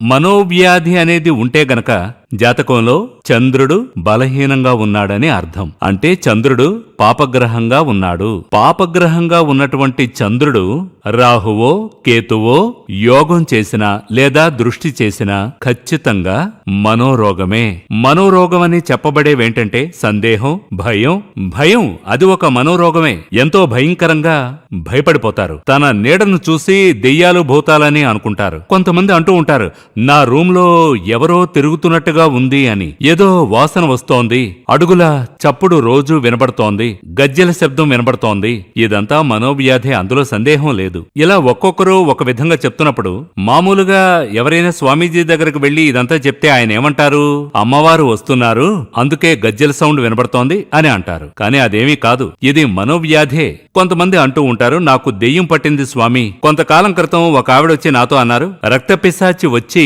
మనోవ్యాధి అనేది ఉంటే గనక జాతకంలో చంద్రుడు బలహీనంగా ఉన్నాడని అర్థం. అంటే చంద్రుడు పాపగ్రహంగా ఉన్నాడు. పాపగ్రహంగా ఉన్నటువంటి చంద్రుడు రాహువో కేతువో యోగం చేసిన లేదా దృష్టి చేసిన ఖచ్చితంగా మనోరోగమే. మనోరోగం అని చెప్పబడేవేంటంటే సందేహం భయం. భయం అది ఒక మనోరోగమే. ఎంతో భయంకరంగా భయపడిపోతారు. తన నీడను చూసి దెయ్యాలు భూతాలని అనుకుంటారు. కొంతమంది అంటూ ఉంటారు నా రూంలో ఎవరో తిరుగుతున్నట్టుగా ఉంది అని. ఏదో వాసన వస్తోంది. అడుగుల చప్పుడు రోజు వినబడుతోంది. గజ్జెల శబ్దం వినబడుతోంది. ఇదంతా మనోవ్యాధి అందులో సందేహం లేదు. ఇలా ఒక్కొక్కరు ఒక విధంగా చెప్తున్నప్పుడు మామూలుగా ఎవరైనా స్వామీజీ దగ్గరకు వెళ్ళి ఇదంతా చెప్తే ఆయన ఏమంటారు? అమ్మవారు వస్తున్నారు. అందుకే గజ్జెల సౌండ్ వినబడుతోంది అని అంటారు. కానీ అదేమీ కాదు. ఇది మనోవ్యాధే. కొంతమంది అంటూ ఉంటారు నాకు దెయ్యం పట్టింది స్వామి. కొంతకాలం క్రితం ఒక ఆవిడ వచ్చి నాతో అన్నారు రక్తపిశాచి వచ్చి